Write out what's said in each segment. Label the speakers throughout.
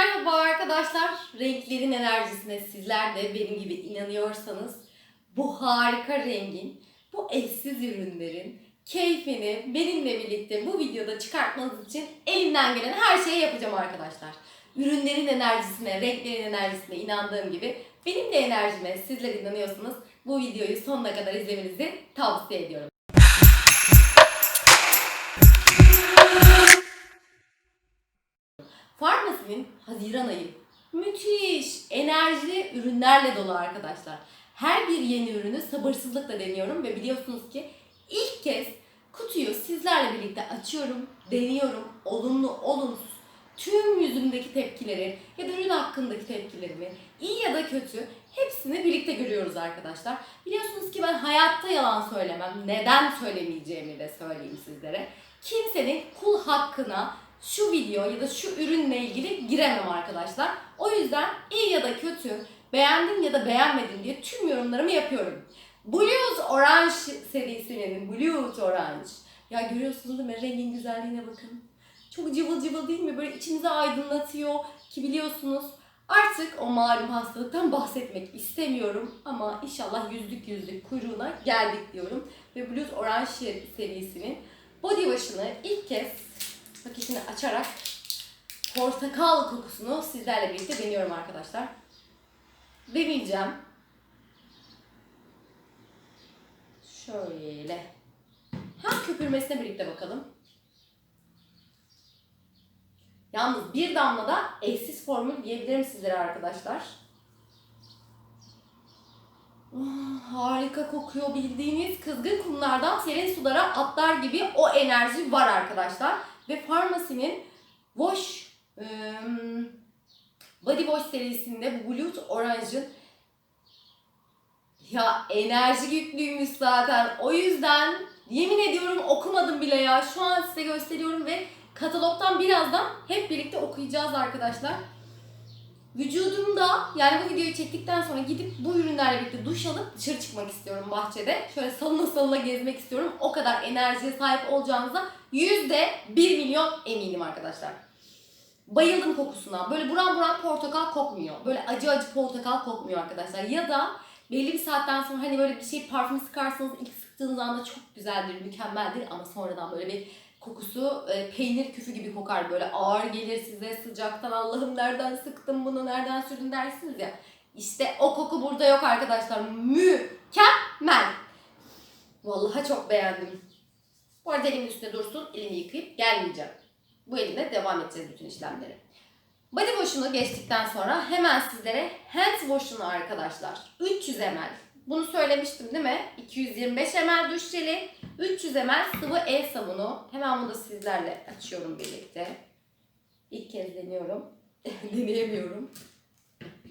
Speaker 1: merhaba arkadaşlar. Renklerin enerjisine sizler de benim gibi inanıyorsanız bu harika rengin, bu eşsiz ürünlerin keyfini benimle birlikte bu videoda çıkartmanız için elimden gelen her şeyi yapacağım arkadaşlar. Ürünlerin enerjisine, renklerin enerjisine inandığım gibi benim de enerjime sizler inanıyorsanız bu videoyu sonuna kadar izlemenizi tavsiye ediyorum. Farmasinin Haziran ayı müthiş enerjili ürünlerle dolu arkadaşlar. Her bir yeni ürünü sabırsızlıkla deniyorum ve biliyorsunuz ki ilk kez kutuyu sizlerle birlikte açıyorum, deniyorum. Olumlu, olumsuz tüm yüzümdeki tepkileri ya da ürün hakkındaki tepkilerimi iyi ya da kötü hepsini birlikte görüyoruz arkadaşlar. Biliyorsunuz ki ben hayatta yalan söylemem. Neden söylemeyeceğimi de söyleyeyim sizlere. Kimsenin kul hakkına şu video ya da şu ürünle ilgili giremem arkadaşlar. O yüzden iyi ya da kötü, beğendim ya da beğenmedim diye tüm yorumlarımı yapıyorum. Blues Orange serisinin Blues Orange. Ya görüyorsunuz değil mi? Rengin güzelliğine bakın. Çok cıvıl cıvıl değil mi? Böyle içimizi aydınlatıyor ki biliyorsunuz artık o malum hastalıktan bahsetmek istemiyorum ama inşallah yüzlük yüzlük kuyruğuna geldik diyorum. Ve Blues Orange serisinin body wash'ını ilk kez paketini açarak portakal kokusunu sizlerle birlikte deniyorum arkadaşlar. Deneyeceğim. Şöyle. Hem köpürmesine birlikte bakalım. Yalnız bir damla da eşsiz formül diyebilirim sizlere arkadaşlar. Ah, harika kokuyor bildiğiniz kızgın kumlardan serin sulara atlar gibi o enerji var arkadaşlar. Ve Farmacy'nin Wash Body Wash serisinde bu Blues Orange'ın ya enerji yüklüymüş zaten. O yüzden yemin ediyorum okumadım bile ya. Şu an size gösteriyorum ve katalogdan birazdan hep birlikte okuyacağız arkadaşlar. Vücudumda yani bu videoyu çektikten sonra gidip bu ürünlerle birlikte duş alıp dışarı çıkmak istiyorum bahçede. Şöyle salına salına gezmek istiyorum. O kadar enerjiye sahip olacağınıza yüzde bir milyon eminim arkadaşlar. Bayıldım kokusuna. Böyle buram buram portakal kokmuyor. Böyle acı acı portakal kokmuyor arkadaşlar. Ya da belli bir saatten sonra hani böyle bir şey parfüm sıkarsanız ilk sıktığınız anda çok güzeldir, mükemmeldir ama sonradan böyle bir kokusu e, peynir küfü gibi kokar böyle ağır gelir size sıcaktan Allah'ım nereden sıktım bunu nereden sürdüm dersiniz ya. İşte o koku burada yok arkadaşlar. Mükemmel. Vallahi çok beğendim. Bu arada elimin üstünde dursun. Elimi yıkayıp gelmeyeceğim. Bu elimle devam edeceğiz bütün işlemleri. Body wash'unu geçtikten sonra hemen sizlere hand wash'unu arkadaşlar. 300 ml. Bunu söylemiştim değil mi? 225 ml duş jeli, 300 ml sıvı el sabunu. Hemen bunu da sizlerle açıyorum birlikte. İlk kez deniyorum. Deneyemiyorum.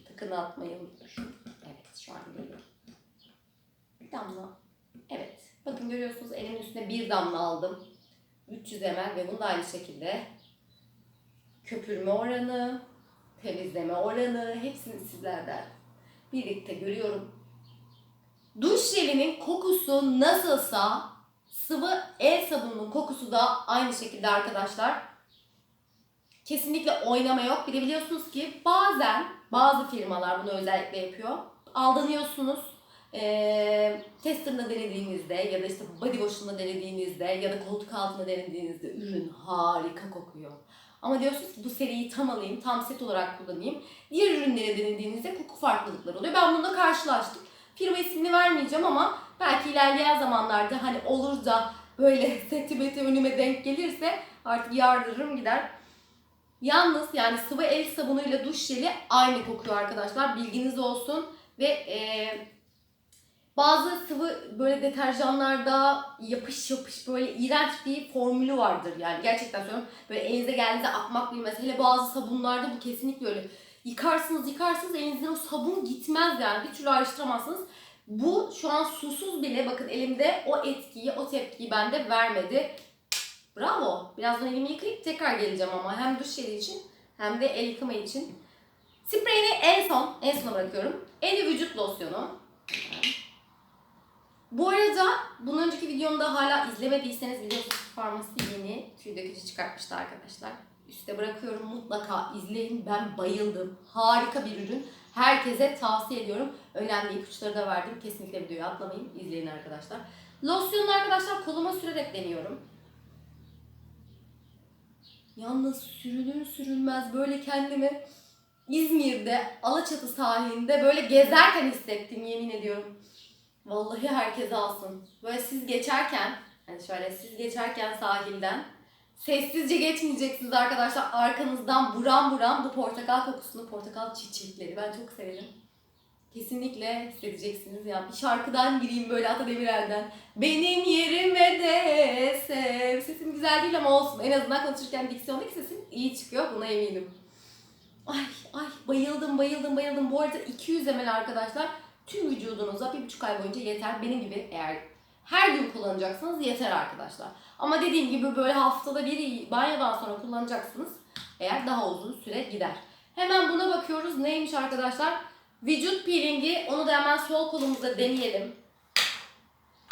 Speaker 1: Takını atmayı unutmuşum. Evet şu an geliyor. Bir damla. Evet. Bakın görüyorsunuz elimin üstüne bir damla aldım. 300 ml ve bunu da aynı şekilde köpürme oranı, temizleme oranı hepsini sizlerden birlikte görüyorum. Duş jelinin kokusu nasılsa sıvı el sabununun kokusu da aynı şekilde arkadaşlar. Kesinlikle oynama yok. Bir de biliyorsunuz ki bazen bazı firmalar bunu özellikle yapıyor. Aldanıyorsunuz. Ee, tester'ında denediğinizde ya da işte body wash'ında denediğinizde ya da koltuk altında denediğinizde ürün harika kokuyor. Ama diyorsunuz ki bu seriyi tam alayım, tam set olarak kullanayım. Diğer ürünleri denediğinizde koku farklılıkları oluyor. Ben bununla karşılaştım. Firma ismini vermeyeceğim ama belki ilerleyen zamanlarda hani olur da böyle seti beti önüme denk gelirse artık yardırırım gider. Yalnız yani sıvı el sabunuyla duş jeli aynı kokuyor arkadaşlar. Bilginiz olsun. Ve e, bazı sıvı böyle deterjanlarda yapış yapış böyle iğrenç bir formülü vardır yani. Gerçekten söylüyorum. Böyle elinize geldiğinizde akmak bilmez. Hele bazı sabunlarda bu kesinlikle öyle. Yıkarsınız yıkarsınız elinizden o sabun gitmez yani. Bir türlü ayrıştıramazsınız. Bu şu an susuz bile bakın elimde o etkiyi, o tepkiyi bende vermedi. Bravo. Birazdan elimi yıkayıp tekrar geleceğim ama hem duş jeli için hem de el yıkama için. Spreyini en son, en sona bırakıyorum. Eli vücut losyonu. Bu arada bunun önceki videomda hala izlemediyseniz biliyorsunuz farmasi yeni tüy dökücü çıkartmıştı arkadaşlar. üste bırakıyorum. Mutlaka izleyin. Ben bayıldım. Harika bir ürün. Herkese tavsiye ediyorum. Önemli ipuçları da verdim. Kesinlikle videoyu atlamayın. İzleyin arkadaşlar. Losyonu arkadaşlar koluma sürerek deniyorum. Yalnız sürülür sürülmez böyle kendimi İzmir'de Alaçatı sahilinde böyle gezerken hissettim yemin ediyorum. Vallahi herkes alsın. Böyle siz geçerken, hani şöyle siz geçerken sahilden sessizce geçmeyeceksiniz arkadaşlar. Arkanızdan buram buram bu portakal kokusunu, portakal çiçekleri ben çok severim. Kesinlikle hissedeceksiniz ya. Bir şarkıdan gireyim böyle Ata Demirer'den. Benim yerime de sev. Sesim güzel değil ama olsun. En azından konuşurken diksiyondaki sesim iyi çıkıyor. Buna eminim. Ay ay bayıldım bayıldım bayıldım. Bu arada 200 ml arkadaşlar tüm vücudunuza bir buçuk ay boyunca yeter. Benim gibi eğer her gün kullanacaksanız yeter arkadaşlar. Ama dediğim gibi böyle haftada bir banyodan sonra kullanacaksınız. Eğer daha uzun süre gider. Hemen buna bakıyoruz. Neymiş arkadaşlar? Vücut peelingi. Onu da hemen sol kolumuzda deneyelim.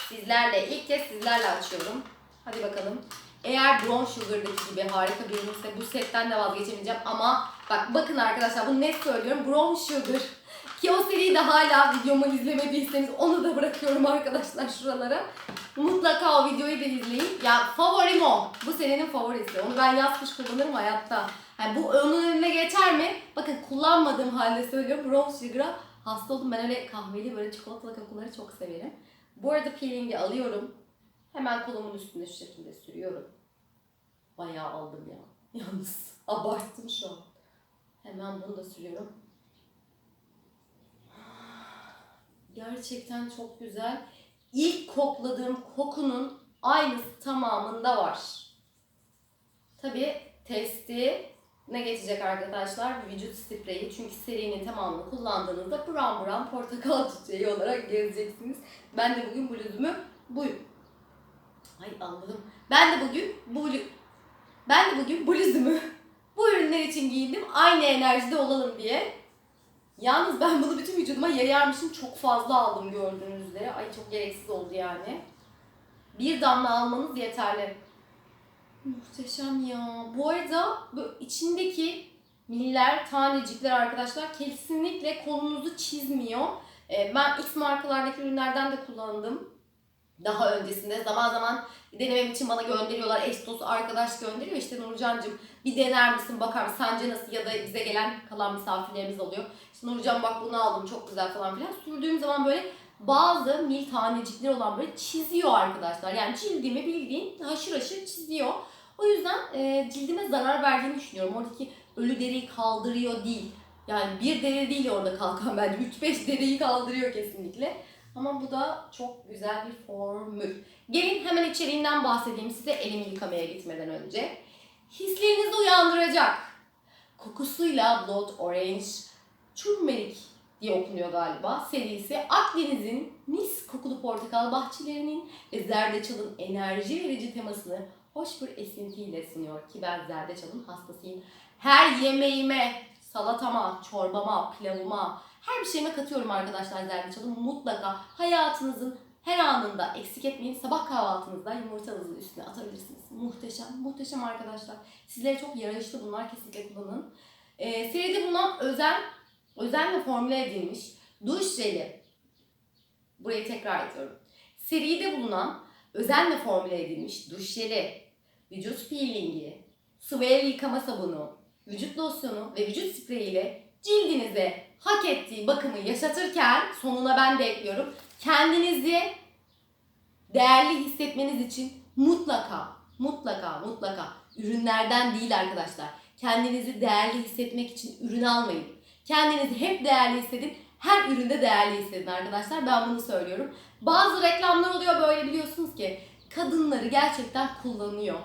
Speaker 1: Sizlerle ilk kez sizlerle açıyorum. Hadi bakalım. Eğer Brown Sugar'daki gibi harika bir ürünse bu setten de vazgeçemeyeceğim ama bak bakın arkadaşlar bunu net söylüyorum. Brown Sugar ki o seriyi de hala videomu izlemediyseniz onu da bırakıyorum arkadaşlar şuralara. Mutlaka o videoyu da izleyin. Ya favorim o. Bu senenin favorisi. Onu ben yaz kış kullanırım hayatta. Yani bu onun önüne geçer mi? Bakın kullanmadığım halde söylüyorum. Brown Sugar'a hasta oldum. Ben öyle kahveli böyle çikolatalı kokuları çok severim. Bu arada peelingi alıyorum. Hemen kolumun üstüne şu şekilde sürüyorum. Bayağı aldım ya. Yalnız abarttım şu an. Hemen bunu da sürüyorum. Gerçekten çok güzel. İlk kokladığım kokunun aynısı tamamında var. Tabi testi ne geçecek arkadaşlar? Vücut spreyi. Çünkü serinin tamamını kullandığınızda buram buram portakal çiçeği olarak gezeceksiniz. Ben de bugün bluzumu bu Ay Allah'ım. Ben de bugün bu ben de bugün bluzumu bu ürünler için giyindim. Aynı enerjide olalım diye. Yalnız ben bunu bütün vücuduma yayarmışım. Çok fazla aldım gördüğünüz. Ay çok gereksiz oldu yani. Bir damla almanız yeterli. Muhteşem ya. Bu arada bu içindeki miller, tanecikler arkadaşlar kesinlikle kolunuzu çizmiyor. Ee, Ben X markalardaki ürünlerden de kullandım. Daha öncesinde zaman zaman denemem için bana gönderiyorlar. Eş dost arkadaş gönderiyor. İşte Nurcan'cığım bir dener misin bakar mısın? Sence nasıl? Ya da bize gelen kalan misafirlerimiz oluyor. İşte Nurcan bak bunu aldım çok güzel falan filan. Sürdüğüm zaman böyle bazı mil tanecikleri olan böyle çiziyor arkadaşlar. Yani cildimi bildiğin haşır haşır çiziyor. O yüzden e, cildime zarar verdiğini düşünüyorum. Oradaki ölü deriyi kaldırıyor değil. Yani bir deri değil orada kalkan bence. 3-5 deriyi kaldırıyor kesinlikle. Ama bu da çok güzel bir formül. Gelin hemen içeriğinden bahsedeyim size elimi yıkamaya gitmeden önce. Hislerinizi uyandıracak. Kokusuyla Blood Orange, Turmeric diye okunuyor galiba serisi. Akdeniz'in mis kokulu portakal bahçelerinin ve zerdeçalın enerji verici temasını hoş bir esintiyle sunuyor ki ben zerdeçalın hastasıyım. Her yemeğime, salatama, çorbama, pilavıma, her bir şeyime katıyorum arkadaşlar zerdeçalı. Mutlaka hayatınızın her anında eksik etmeyin. Sabah kahvaltınızda yumurtanızın üstüne atabilirsiniz. Muhteşem, muhteşem arkadaşlar. Sizlere çok yararlı bunlar kesinlikle kullanın. Ee, seride bulunan özel, özenle formüle edilmiş duş jeli. Burayı tekrar ediyorum. Seride bulunan özenle formüle edilmiş duş jeli, vücut peelingi, sıvı el yıkama sabunu, vücut losyonu ve vücut spreyi ile cildinize hak ettiği bakımı yaşatırken sonuna ben de ekliyorum. Kendinizi değerli hissetmeniz için mutlaka mutlaka mutlaka ürünlerden değil arkadaşlar. Kendinizi değerli hissetmek için ürün almayın. Kendinizi hep değerli hissedin. Her üründe değerli hissedin arkadaşlar. Ben bunu söylüyorum. Bazı reklamlar oluyor böyle biliyorsunuz ki kadınları gerçekten kullanıyor.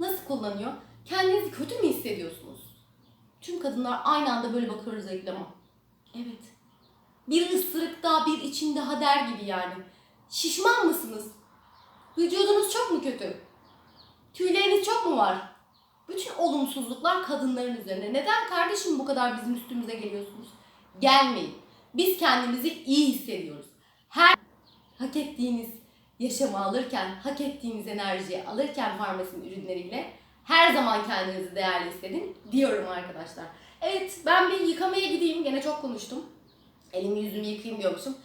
Speaker 1: Nasıl kullanıyor? Kendinizi kötü mü hissediyorsunuz? Tüm kadınlar aynı anda böyle bakıyoruz reklama. Evet. Bir ısırık daha bir içim daha der gibi yani. Şişman mısınız? Vücudunuz çok mu kötü? Tüyleriniz çok mu var? Bütün olumsuzluklar kadınların üzerine. Neden kardeşim bu kadar bizim üstümüze geliyorsunuz? Gelmeyin. Biz kendimizi iyi hissediyoruz. Her hak ettiğiniz yaşamı alırken, hak ettiğiniz enerjiyi alırken farmasinin ürünleriyle Her zaman kendinizi değerli hissedin diyorum arkadaşlar. Evet ben bir yıkamaya gideyim. Gene çok konuştum. Elimi yüzümü yıkayayım diyormuşum.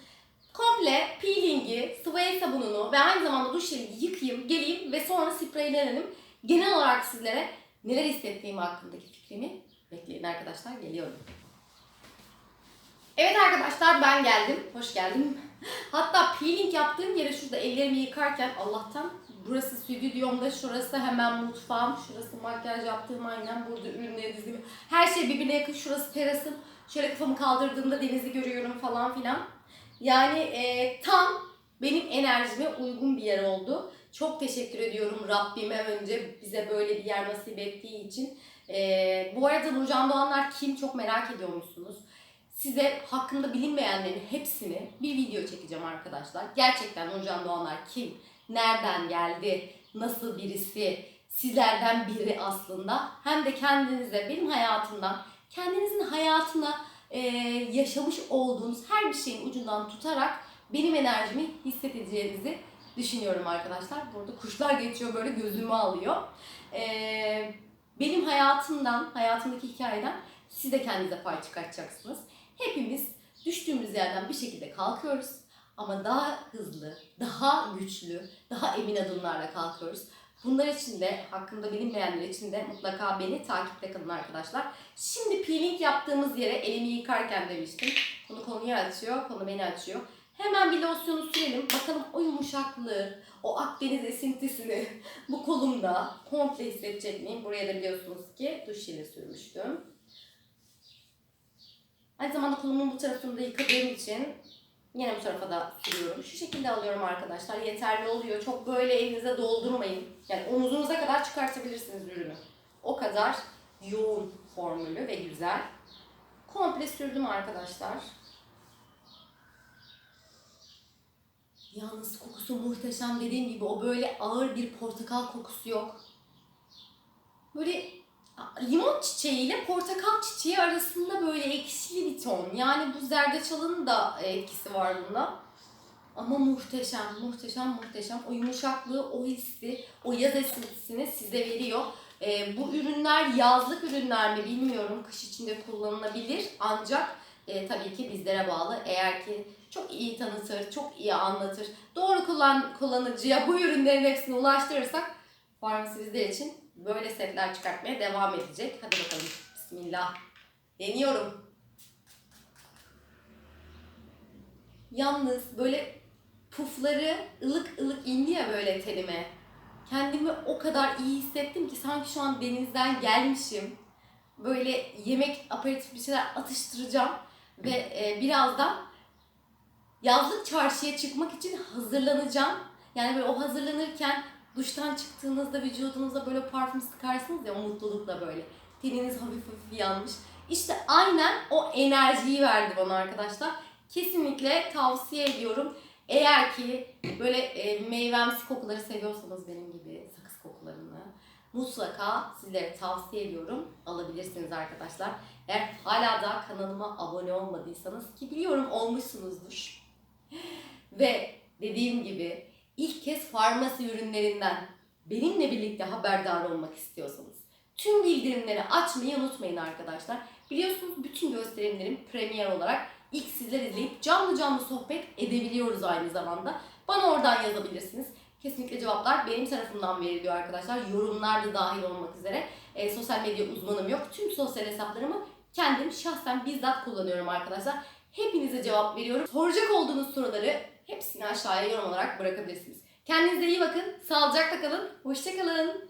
Speaker 1: Komple peelingi, sıvı sabununu ve aynı zamanda duş jelini yıkayayım, geleyim ve sonra spreylenelim. Genel olarak sizlere neler hissettiğim hakkındaki fikrimi bekleyin arkadaşlar. Geliyorum. Evet arkadaşlar ben geldim. Hoş geldim. Hatta peeling yaptığım yere şurada ellerimi yıkarken Allah'tan burası stüdyomda, şurası hemen mutfağım, şurası makyaj yaptığım aynen burada ürünleri dizimi. Her şey birbirine yakın. Şurası terasım. Şöyle kafamı kaldırdığımda denizi görüyorum falan filan. Yani e, tam benim enerjime uygun bir yer oldu. Çok teşekkür ediyorum Rabbime önce bize böyle bir yer nasip ettiği için. E, bu arada Nurcan Doğanlar kim çok merak ediyormuşsunuz. Size hakkında bilinmeyenlerin hepsini bir video çekeceğim arkadaşlar. Gerçekten Nurcan Doğanlar kim? Nereden geldi? Nasıl birisi? Sizlerden biri aslında. Hem de kendinize, benim hayatımdan, kendinizin hayatına e, yaşamış olduğunuz her bir şeyin ucundan tutarak benim enerjimi hissedeceğinizi düşünüyorum arkadaşlar. Burada kuşlar geçiyor böyle gözümü alıyor. E, benim hayatımdan, hayatımdaki hikayeden siz de kendinize pay çıkartacaksınız. Hepimiz düştüğümüz yerden bir şekilde kalkıyoruz. Ama daha hızlı, daha güçlü, daha emin adımlarla kalkıyoruz. Bunlar için de, hakkında bilinmeyenler için de mutlaka beni takipte kalın arkadaşlar. Şimdi peeling yaptığımız yere elimi yıkarken demiştim. Konu konuyu açıyor, konu beni açıyor. Hemen bir losyonu sürelim. Bakalım o yumuşaklığı, o Akdeniz esintisini bu kolumda komple hissedecek miyim? Buraya da biliyorsunuz ki duş jeli sürmüştüm. Aynı zamanda kolumun bu tarafını da yıkadığım için yine bu tarafa da sürüyorum. Şu şekilde alıyorum arkadaşlar. Yeterli oluyor. Çok böyle elinize doldurmayın. Yani omuzunuza kadar çıkartabilirsiniz ürünü. O kadar yoğun formülü ve güzel. Komple sürdüm arkadaşlar. Yalnız kokusu muhteşem dediğim gibi o böyle ağır bir portakal kokusu yok. Böyle limon çiçeği ile portakal çiçeği arasında böyle ekşili bir ton. Yani bu zerdeçalın da etkisi var bunda. Ama muhteşem, muhteşem, muhteşem. O yumuşaklığı, o hissi, o yaz esintisini size veriyor. Ee, bu ürünler yazlık ürünler mi bilmiyorum. Kış içinde kullanılabilir. Ancak e, tabii ki bizlere bağlı. Eğer ki çok iyi tanıtır, çok iyi anlatır, doğru kullan kullanıcıya bu ürünlerin hepsini ulaştırırsak farmasi bizler için böyle setler çıkartmaya devam edecek. Hadi bakalım. Bismillah. Deniyorum. Yalnız böyle pufları ılık ılık indi ya böyle tenime. Kendimi o kadar iyi hissettim ki sanki şu an denizden gelmişim. Böyle yemek aperatif bir şeyler atıştıracağım ve e, birazdan yazlık çarşıya çıkmak için hazırlanacağım. Yani böyle o hazırlanırken duştan çıktığınızda vücudunuza böyle parfüm sıkarsınız ya o mutlulukla böyle. Teniniz hafif hafif yanmış. İşte aynen o enerjiyi verdi bana arkadaşlar. Kesinlikle tavsiye ediyorum. Eğer ki böyle e, meyvemsi kokuları seviyorsanız benim gibi sakız kokularını mutlaka sizlere tavsiye ediyorum. Alabilirsiniz arkadaşlar. Eğer hala da kanalıma abone olmadıysanız ki biliyorum olmuşsunuzdur. Ve dediğim gibi ilk kez farmasi ürünlerinden benimle birlikte haberdar olmak istiyorsanız tüm bildirimleri açmayı unutmayın arkadaşlar. Biliyorsunuz bütün gösterimlerim premier olarak ilk sizler izleyip canlı canlı sohbet edebiliyoruz aynı zamanda. Bana oradan yazabilirsiniz. Kesinlikle cevaplar benim tarafımdan veriliyor arkadaşlar. Yorumlar da dahil olmak üzere. E, sosyal medya uzmanım yok. Tüm sosyal hesaplarımı kendim şahsen bizzat kullanıyorum arkadaşlar. Hepinize cevap veriyorum. Soracak olduğunuz soruları hepsini aşağıya yorum olarak bırakabilirsiniz. Kendinize iyi bakın. Sağlıcakla kalın. Hoşçakalın.